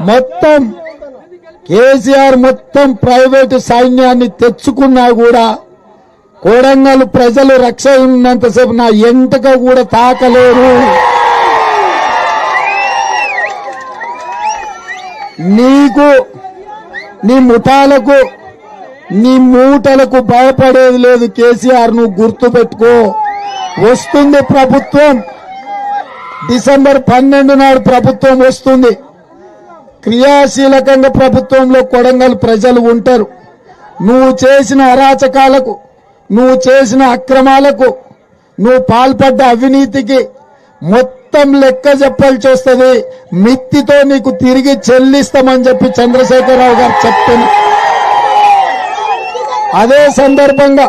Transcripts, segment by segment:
మొత్తం కేసీఆర్ మొత్తం ప్రైవేటు సైన్యాన్ని తెచ్చుకున్నా కూడా కోడంగల్ ప్రజలు రక్ష ఉన్నంతసేపు నా ఎంటక కూడా తాకలేరు. నీకు నీ ముఠాలకు నీ మూటలకు భయపడేది లేదు కేసీఆర్ నువ్వు గుర్తు పెట్టుకో. వస్తుంది ప్రభుత్వం. డిసెంబర్ పన్నెండు నాడు ప్రభుత్వం వస్తుంది. క్రియాశీలకంగా ప్రభుత్వంలో కొడంగల్ ప్రజలు ఉంటారు. నువ్వు చేసిన అరాచకాలకు నువ్వు చేసిన అక్రమాలకు నువ్వు పాల్పడ్డ అవినీతికి మొత్తం లెక్క చెప్పాల్సి వస్తుంది. మిత్తితో నీకు తిరిగి చెల్లిస్తామని చెప్పి చంద్రశేఖరరావు గారు చెప్తున్నారు. అదే సందర్భంగా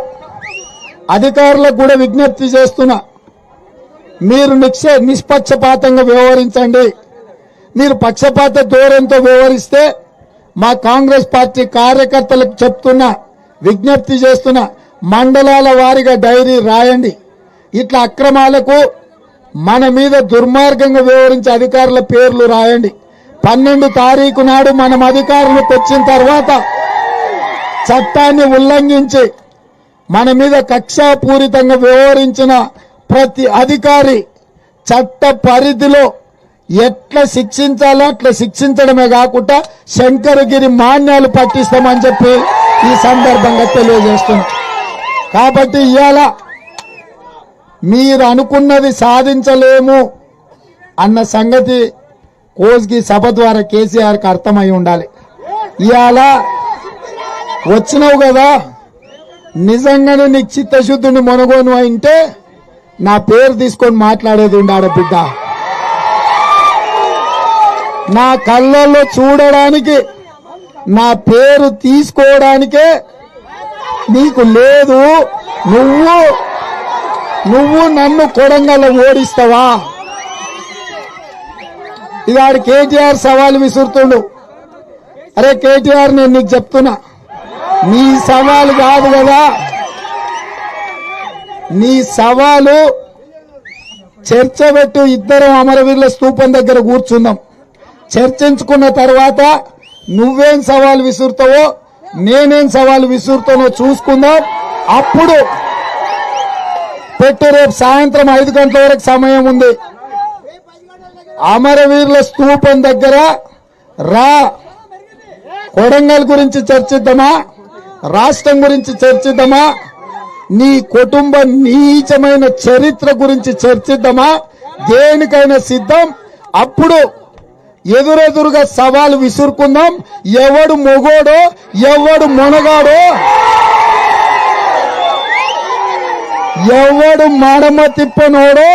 అధికారులకు కూడా విజ్ఞప్తి చేస్తున్నా. మీరు నిక్ష నిష్పక్షపాతంగా వ్యవహరించండి. మీరు పక్షపాత ధోరణితో వ్యవహరిస్తే మా కాంగ్రెస్ పార్టీ కార్యకర్తలకు చెప్తున్నా విజ్ఞప్తి చేస్తున్నా మండలాల వారిగా డైరీ రాయండి. ఇట్లా అక్రమాలకు మన మీద దుర్మార్గంగా వ్యవహరించే అధికారుల పేర్లు రాయండి. పన్నెండు తారీఖు నాడు మనం అధికారులు వచ్చిన తర్వాత చట్టాన్ని ఉల్లంఘించి మన మీద కక్షాపూరితంగా వ్యవహరించిన ప్రతి అధికారి చట్ట పరిధిలో ఎట్లా శిక్షించాలో అట్లా శిక్షించడమే కాకుండా శంకరగిరి మాన్యాలు పట్టిస్తామని చెప్పి ఈ సందర్భంగా తెలియజేస్తున్నా. కాబట్టి ఇవాళ మీరు అనుకున్నది సాధించలేము అన్న సంగతి కోజ్కి సభ ద్వారా కేసీఆర్కి అర్థమై ఉండాలి. ఇవాళ వచ్చినావు కదా నిజంగానే నీకు చిత్తశుద్ధుని మొనగోను అంటే నా పేరు తీసుకొని మాట్లాడేది ఉండాడ బిడ్డ నా కళ్ళల్లో చూడడానికి నా పేరు తీసుకోవడానికే నీకు లేదు. నువ్వు నువ్వు నన్ను కొడంగల్లో ఓడిస్తావా? ఇవాడు కేటీఆర్ సవాల్ విసురుతుండు. అరే కేటీఆర్ నేను నీకు చెప్తున్నా. నీ సవాలు కాదు కదా. నీ సవాలు చర్చబెట్టు ఇద్దరం అమరవీరుల స్తూపం దగ్గర కూర్చుందాం చర్చించుకున్న తర్వాత నువ్వేం సవాలు విసురుతావో నేనేం సవాలు విసురుతానో చూసుకుందాం. అప్పుడు పెట్టు రేపు సాయంత్రం ఐదు గంటల వరకు సమయం ఉంది. అమరవీరుల స్తూపం దగ్గర రా. కొడంగల్ గురించి చర్చిద్దామా? రాష్ట్రం గురించి చర్చిద్దామా? నీ కుటుంబ నీచమైన చరిత్ర గురించి చర్చిద్దామా? దేనికైనా సిద్ధం? అప్పుడు ఎదురెదురుగా సవాలు విసురుకుందాం. ఎవడు మొగోడో ఎవడు మొనగాడో ఎవడు మడమ తిప్పనోడో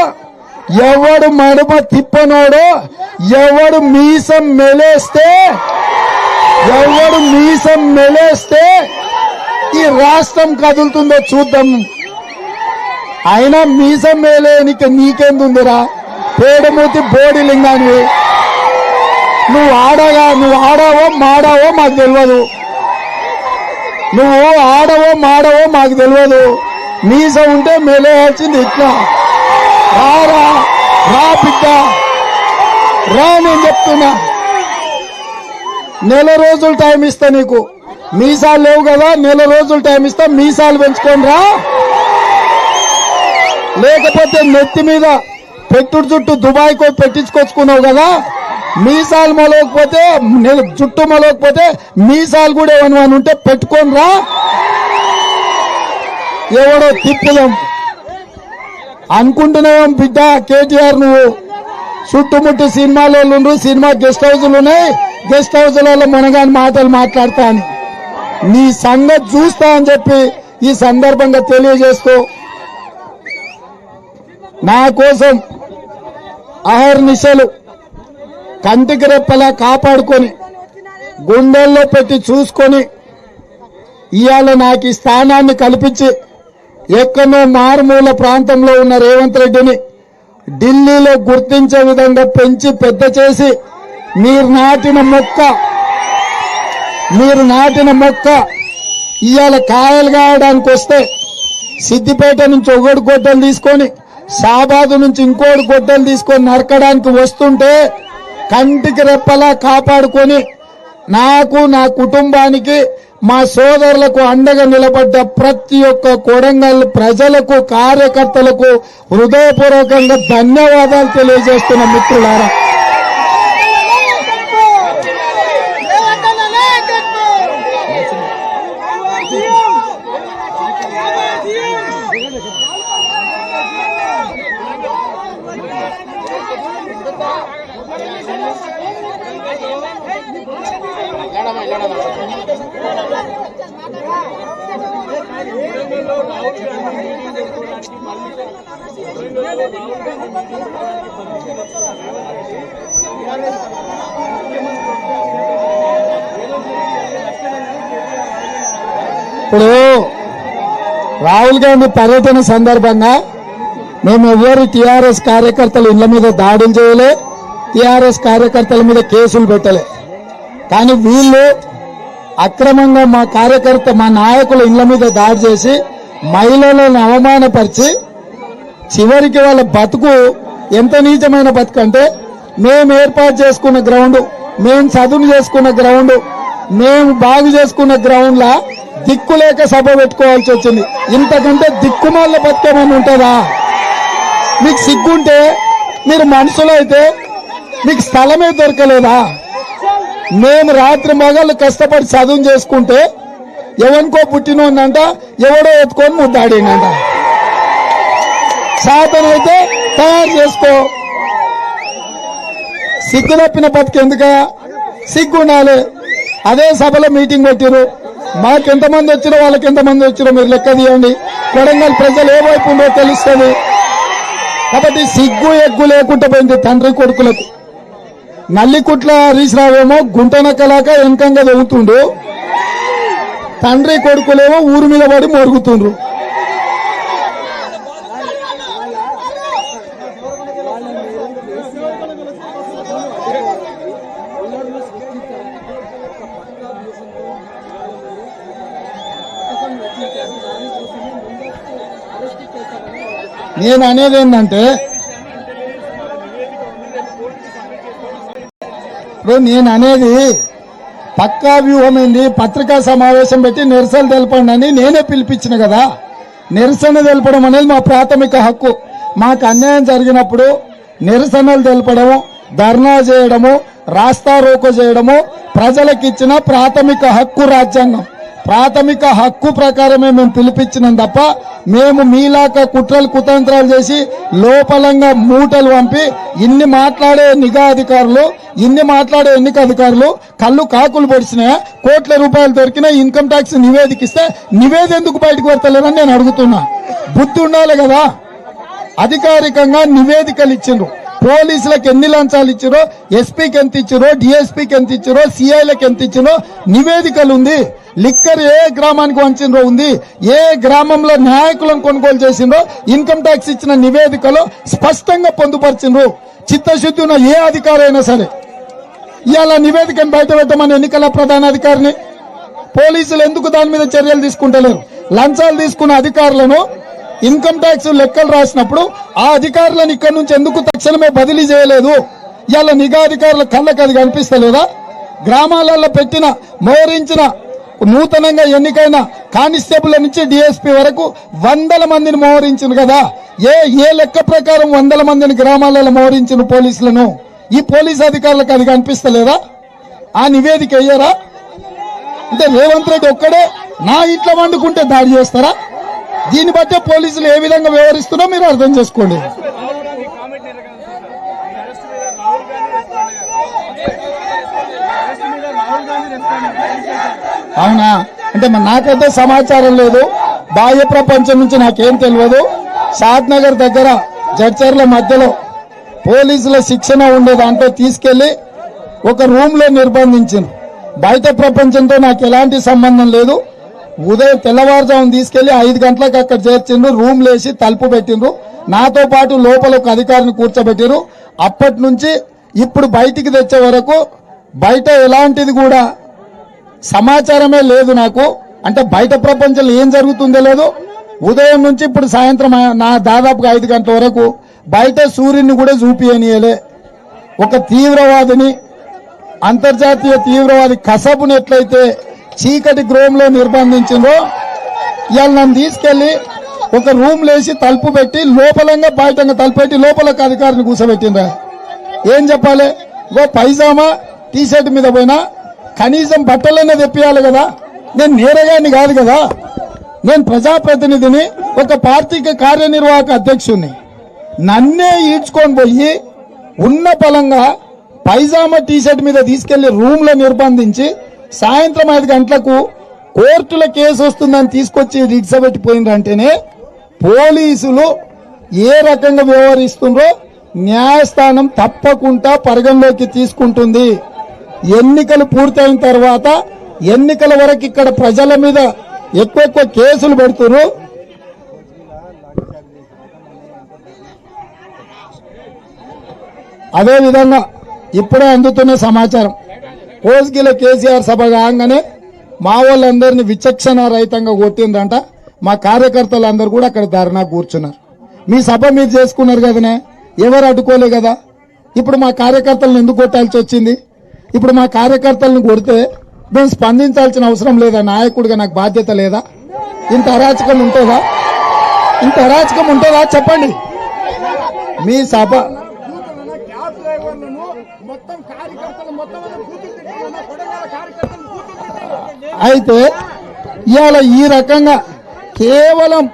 ఎవడు మడమ తిప్పనోడో ఎవడు మీసం మెలేస్తే ఎవడు మీసం మెలేస్తే ఈ రాష్ట్రం కదులుతుందో చూద్దాం. అయినా మీసం మేలేనికి నీకెందుందిరా? పేడమూతి బోడి లింగానివి నువ్వు ఆడగా నువ్వు ఆడావో మాడావో మాకు తెలియదు. నువ్వు ఆడవో మాడవో మాకు తెలియదు. మీస ఉంటే మెలేయాల్సింది ఇట్లా. రారా రా బిడ్డ. రా నేను చెప్తున్నా. నెల రోజులు టైం ఇస్తా నీకు. మీసాలు లేవు కదా నెల రోజులు టైం ఇస్తా మీసాలు పెంచుకొని రా. లేకపోతే నెత్తి మీద పెట్టుడు చుట్టూ దుబాయ్ కో పెట్టించుకొచ్చుకున్నావు కదా. మీసాలు మొలవకపోతే నేను జుట్టు మొలవకపోతే మీసాలు కూడా ఏమన్నా ఉంటే పెట్టుకొని రా ఎవడో తిప్పుదాం. అనుకుంటున్నావు బిడ్డ కేటీఆర్ నువ్వు? చుట్టుముట్టు సినిమాలో ఉండ్రు సినిమా గెస్ట్ హౌస్లు ఉన్నాయి. గెస్ట్ హౌస్లలో మనగాని మాటలు మాట్లాడతా అని నీ సంగతి చూస్తా అని చెప్పి ఈ సందర్భంగా తెలియజేస్తూ నా కోసం అహర్నిశలు కంటికి రెప్పలా కాపాడుకొని గుండెల్లో పెట్టి చూసుకొని ఇవాళ నాకు ఈ స్థానాన్ని కల్పించి ఎక్కడో మారుమూల ప్రాంతంలో ఉన్న రేవంత్ రెడ్డిని ఢిల్లీలో గుర్తించే విధంగా పెంచి పెద్ద చేసి మీరు నాటిన మొక్క మీరు నాటిన మొక్క ఇవాళ కాయలు కాయడానికి వస్తే సిద్దిపేట నుంచి ఒకటి గొడ్డలు తీసుకొని షాబాదు నుంచి ఇంకోటి గొడ్డలు తీసుకొని నరకడానికి వస్తుంటే కంటికి రెప్పలా కాపాడుకొని నాకు నా కుటుంబానికి మా సోదరులకు అండగా నిలబడ్డ ప్రతి ఒక్క కొడంగల్ ప్రజలకు కార్యకర్తలకు హృదయపూర్వకంగా ధన్యవాదాలు తెలియజేస్తున్న మిత్రులారా. ఇప్పుడు రాహుల్ గాంధీ పర్యటన సందర్భంగా మేము ఎవరు టిఆర్ఎస్ కార్యకర్తలు ఇళ్ళ మీద దాడులు చేయలే టిఆర్ఎస్ కార్యకర్తల మీద కేసులు పెట్టలే. కానీ వీళ్ళు అక్రమంగా మా కార్యకర్త మా నాయకుల ఇళ్ళ మీద దాడి చేసి మహిళలను అవమానపరిచి చివరికి వాళ్ళ బతుకు ఎంత నీచమైన బతుకు అంటే మేము ఏర్పాటు చేసుకున్న గ్రౌండ్ మేము చదువు చేసుకున్న గ్రౌండ్ మేము బాగు చేసుకున్న గ్రౌండ్ లా దిక్కు లేక సభ పెట్టుకోవాల్సి వచ్చింది. ఇంతకంటే దిక్కుమాల బతుకేమని ఉంటుందా? మీకు సిగ్గుంటే మీరు మనసులో అయితే మీకు స్థలమే దొరకలేదా? మేము రాత్రి మగళ్ళు కష్టపడి చదువు చేసుకుంటే ఎవరికో పుట్టినోందంట ఎవడో ఎత్తుకొని ముద్దాడిందంట. సాధనైతే తయారు చేసుకో. సిగ్గు తప్పిన బతికి సిగ్గు ఉండాలి. అదే సభలో మీటింగ్ పెట్టిరు మాకు ఎంతమంది వచ్చిరో వాళ్ళకి ఎంతమంది వచ్చిరో మీరు లెక్క తీయండి. కొడంగల్ ప్రజలు ఏ వైపు ఉందో తెలుస్తుంది. కాబట్టి సిగ్గు ఎగ్గు లేకుండా పోయింది తండ్రి కొడుకులకు. నల్లికుట్ల హరీష్ రావేమో కలాక వెనకంగా వెళ్తుండు. తండ్రి కొడుకులేమో ఊరు మీద పడి మొరుగుతుండ్రు. నేను అనేది ఏంటంటే ఇప్పుడు నేను అనేది పక్కా వ్యూహమైంది. పత్రికా సమావేశం పెట్టి నిరసన తెలపండి అని నేనే పిలిపించిన కదా. నిరసన తెలపడం అనేది మా ప్రాథమిక హక్కు. మాకు అన్యాయం జరిగినప్పుడు నిరసనలు తెలపడము ధర్నా చేయడము రాస్తా రోకో చేయడము ప్రజలకు ఇచ్చిన ప్రాథమిక హక్కు రాజ్యాంగం. ప్రాథమిక హక్కు ప్రకారమే మేము పిలిపించినాం తప్ప మేము మీలాక కుట్రలు కుతంత్రాలు చేసి లోపలంగా మూటలు పంపి ఇన్ని మాట్లాడే నిఘా అధికారులు ఇన్ని మాట్లాడే ఎన్నిక అధికారులు కళ్ళు కాకులు పొడిచినాయా? కోట్ల రూపాయలు దొరికినా ఇన్కమ్ ట్యాక్స్ నివేదికిస్తే నివేది ఎందుకు బయటకు పెడతలేరని నేను అడుగుతున్నా. బుద్ధి ఉండాలి కదా? అధికారికంగా నివేదికలు ఇచ్చిండ్రు. పోలీసులకు ఎన్ని లంచాలు ఇచ్చారో ఎస్పీకి ఎంత ఇచ్చారో డిఎస్పీకి ఎంత ఇచ్చారో సిఐలకు ఎంత ఇచ్చారో నివేదికలు ఉంది. లిక్కర్ ఏ గ్రామానికి వంచిండ్రో ఉంది. ఏ గ్రామంలో నాయకులను కొనుగోలు చేసిండ్రో ఇన్కమ్ ట్యాక్స్ ఇచ్చిన నివేదికలో స్పష్టంగా పొందుపరిచిండ్రు. చిత్తశుద్ధి ఉన్న ఏ అధికారి అయినా సరే. ఇవాళ నివేదికను బయట పెట్టమని ఎన్నికల ప్రధాన అధికారిని. పోలీసులు ఎందుకు దాని మీద చర్యలు తీసుకుంటలేరు? లంచాలు తీసుకున్న అధికారులను ఇన్కమ్ ట్యాక్స్ లెక్కలు రాసినప్పుడు ఆ అధికారులను ఇక్కడ నుంచి ఎందుకు తక్షణమే బదిలీ చేయలేదు? ఇవాళ నిఘా అధికారుల కళ్ళకు అది కనిపిస్తలేదా? గ్రామాలలో పెట్టిన మోహరించిన నూతనంగా ఎన్నికైన కానిస్టేబుల్ నుంచి డిఎస్పీ వరకు వందల మందిని మోహరించింది కదా? ఏ ఏ లెక్క ప్రకారం వందల మందిని గ్రామాలలో మోహరించిన పోలీసులను? ఈ పోలీస్ అధికారులకు అది కనిపిస్తలేదా? ఆ నివేదిక అయ్యారా అంటే రేవంత్ రెడ్డి ఒక్కడే నా ఇంట్లో వండుకుంటే దాడి చేస్తారా? దీన్ని బట్టే పోలీసులు ఏ విధంగా వ్యవహరిస్తున్నారో మీరు అర్థం చేసుకోండి. అవునా? అంటే మరి నాకైతే సమాచారం లేదు. బాహ్య ప్రపంచం నుంచి నాకేం తెలియదు. షాద్ నగర్ దగ్గర జడ్చర్ల మధ్యలో పోలీసుల శిక్షణ ఉండే దాంట్లో తీసుకెళ్ళి ఒక రూమ్లో నిర్బంధించింది. బయట ప్రపంచంతో నాకు ఎలాంటి సంబంధం లేదు. ఉదయం తెల్లవారుజామున తీసుకెళ్ళి ఐదు గంటలకు అక్కడ చేర్చిండ్రు రూమ్ లేసి తలుపు పెట్టిండ్రు. నాతో పాటు లోపల ఒక అధికారిని కూర్చోబెట్టిరు అప్పటి నుంచి ఇప్పుడు బయటికి తెచ్చే వరకు బయట ఎలాంటిది కూడా సమాచారమే లేదు నాకు. అంటే బయట ప్రపంచంలో ఏం జరుగుతుందో లేదు ఉదయం నుంచి ఇప్పుడు సాయంత్రం నా దాదాపుగా ఐదు గంటల వరకు బయట సూర్యుని కూడా చూపియనియలే. ఒక తీవ్రవాదిని అంతర్జాతీయ తీవ్రవాది కసబుని ఎట్లయితే చీకటి గృహంలో నిర్బంధించిందో ఇవాళ నన్ను తీసుకెళ్ళి ఒక రూమ్ లేసి తలుపు పెట్టి లోపలంగా బయటంగా తలుపు పెట్టి లోపలకు అధికారిని కూర్చోబెట్టిండ్రా. ఏం చెప్పాలి? ఓ పైజామా టీ షర్ట్ మీద పోయినా కనీసం బట్టలైనా తెప్పియాలి కదా. నేను నేరగాన్ని కాదు కదా. నేను ప్రజాప్రతినిధిని ఒక పార్టీకి కార్యనిర్వాహక అధ్యక్షుణ్ణి. నన్నే ఈడ్చుకొని పోయి ఉన్న పలంగా పైజామా టీ షర్ట్ మీద తీసుకెళ్ళి రూమ్లో నిర్బంధించి సాయంత్రం ఐదు గంటలకు కోర్టులో కేసు వస్తుందని తీసుకొచ్చి రిడ్సబెట్టిపోయిందంటేనే పోలీసులు ఏ రకంగా వ్యవహరిస్తుండ్రో న్యాయస్థానం తప్పకుండా పరిగణలోకి తీసుకుంటుంది. ఎన్నికలు పూర్తయిన తర్వాత ఎన్నికల వరకు ఇక్కడ ప్రజల మీద ఎక్కువ ఎక్కువ కేసులు పెడుతున్నారు అదే విధంగా ఇప్పుడే అందుతున్న సమాచారం. కోస్గిల కేసీఆర్ సభ కాగానే మా వాళ్ళందరినీ విచక్షణ రహితంగా కొట్టిందంట. మా కార్యకర్తలు అందరు కూడా అక్కడ ధర్నా కూర్చున్నారు. మీ సభ మీరు చేసుకున్నారు కదనే? ఎవరు అడ్డుకోలే కదా? ఇప్పుడు మా కార్యకర్తలను ఎందుకు కొట్టాల్సి వచ్చింది? ఇప్పుడు మా కార్యకర్తలను కొడితే మేము స్పందించాల్సిన అవసరం లేదా? నాయకుడిగా నాకు బాధ్యత లేదా? ఇంత అరాచకం ఉంటుందా? ఇంత అరాచకం ఉంటుందా? చెప్పండి. మీ సభ క్యాబ్ డ్రైవర్లను మొత్తం కార్యకర్తలు మొత్తం కార్యకర్తలు అయితే ఇవాళ ఈ రకంగా కేవలం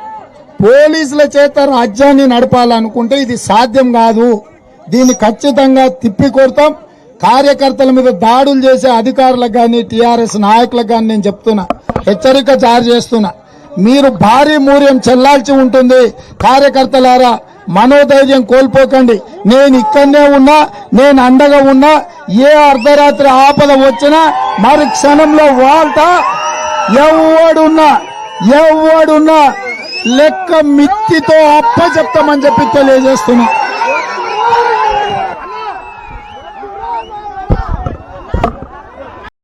పోలీసుల చేత రాజ్యాన్ని నడపాలనుకుంటే ఇది సాధ్యం కాదు. దీన్ని ఖచ్చితంగా తిప్పి కొడతాం కార్యకర్తల మీద దాడులు చేసే అధికారులకు కానీ టీఆర్ఎస్ నాయకులకు కానీ నేను చెప్తున్నా. హెచ్చరిక జారీ చేస్తున్నా. మీరు భారీ మూర్యం చెల్లాల్సి ఉంటుంది. కార్యకర్తలారా మనోధైర్యం కోల్పోకండి. నేను ఇక్కడనే ఉన్నా నేను అండగా ఉన్నా ఏ అర్ధరాత్రి ఆపద వచ్చినా మరి క్షణంలో వాల్తా ఎవడున్నా ఎవడున్నా లెక్క మిత్తితో అప్ప చెప్తామని చెప్పి తెలియజేస్తున్నా.